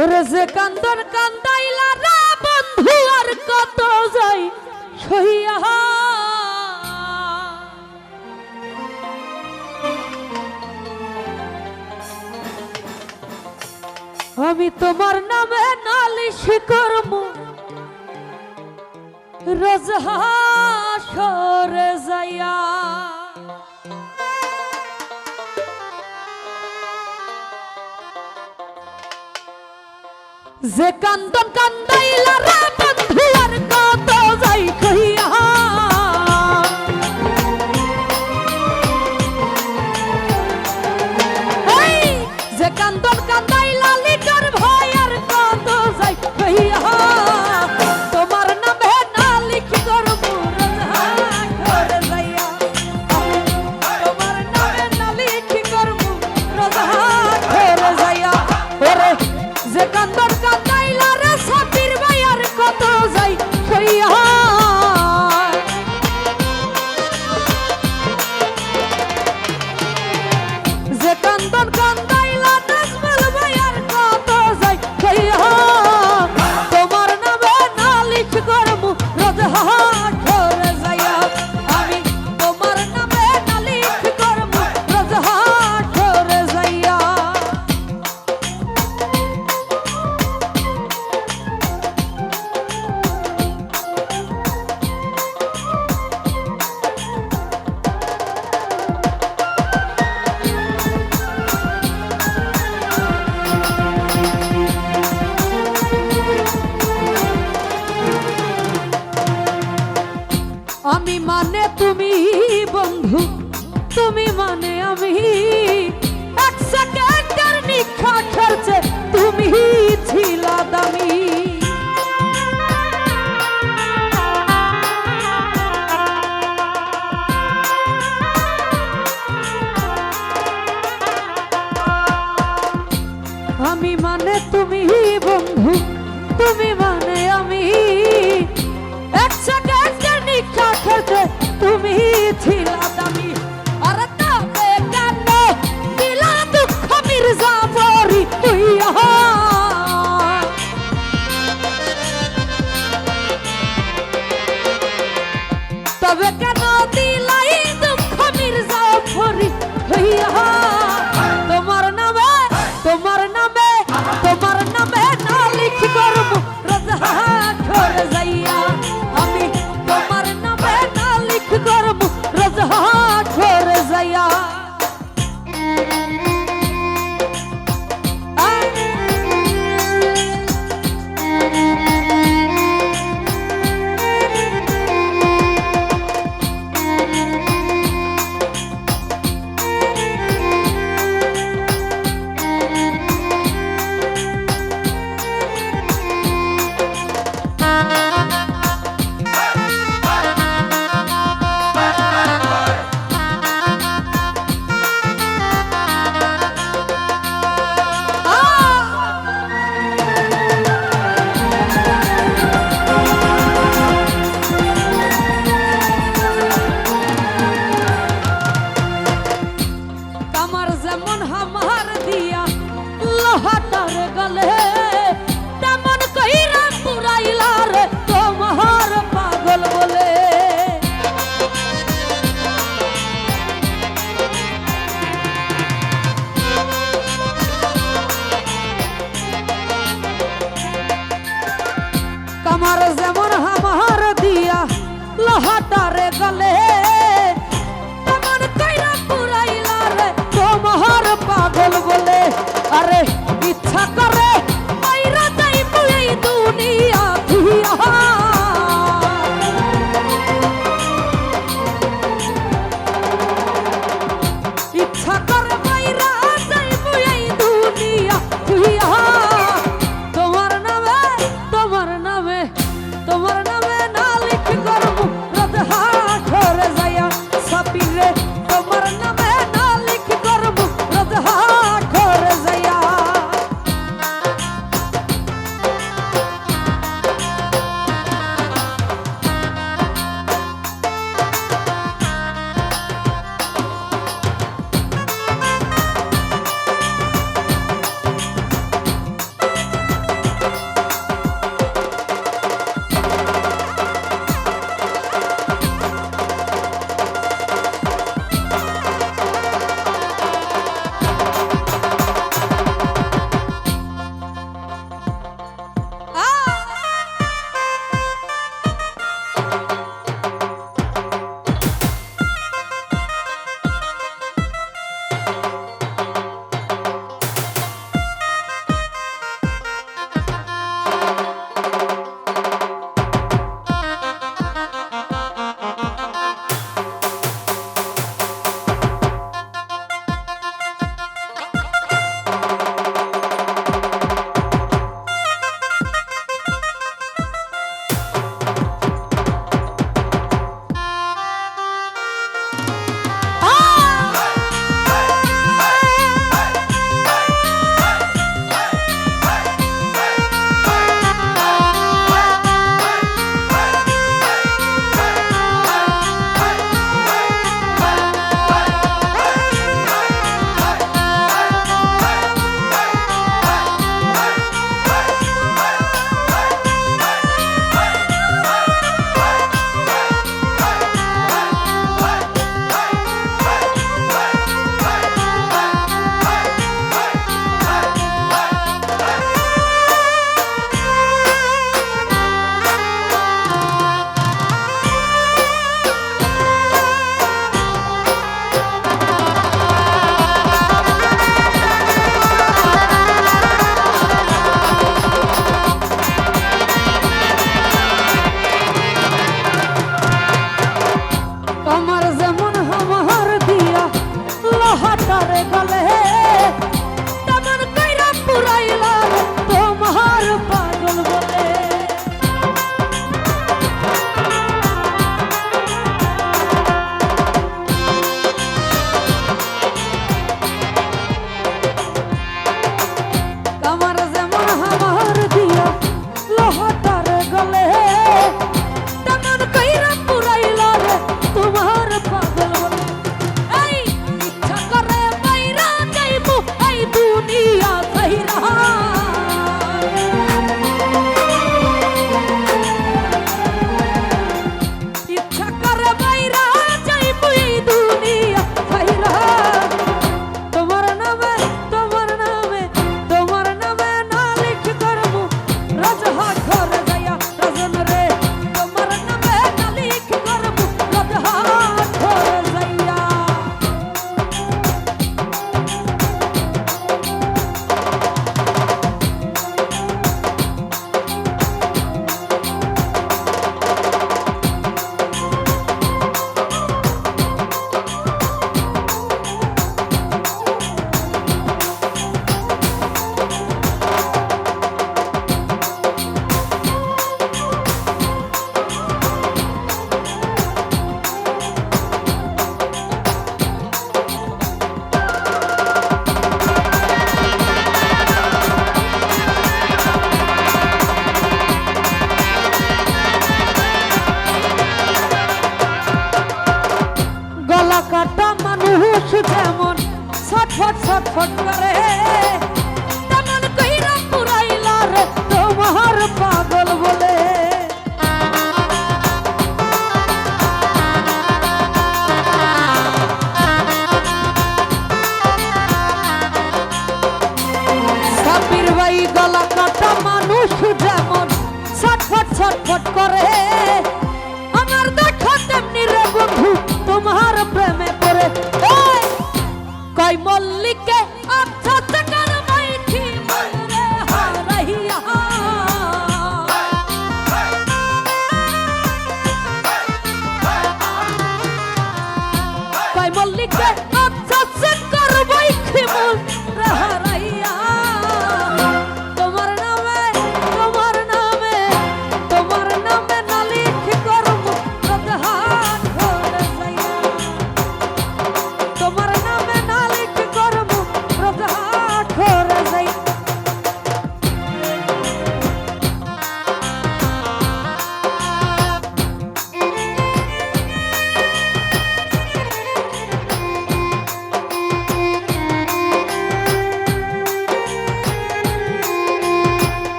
ওরে কান্দন কান্দাইলা রা বন্ধু, আর কত যাই সহিয়া। আমি তোমার নামে নালিশ করব। রজহা সরে যাইয়া। যে কান্দন কান্দাইলা রা বন্ধু আর কত যাই।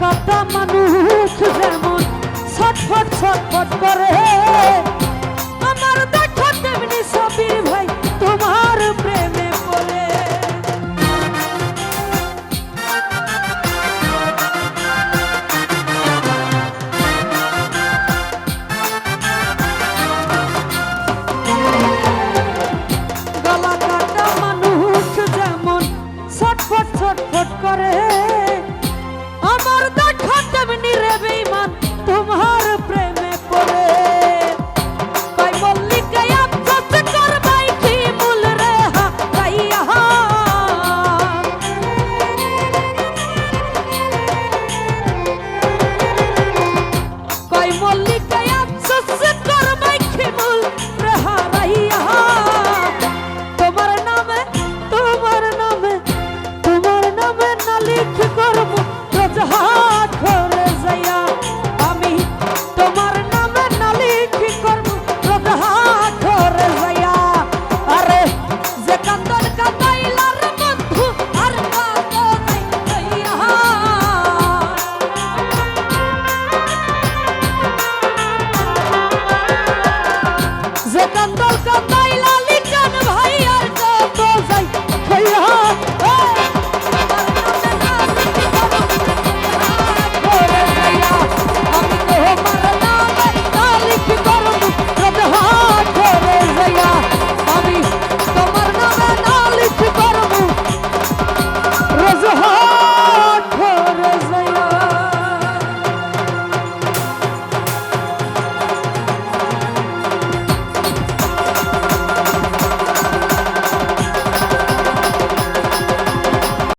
কাটা মানুষ যেমন ছটফট ছটফট করে।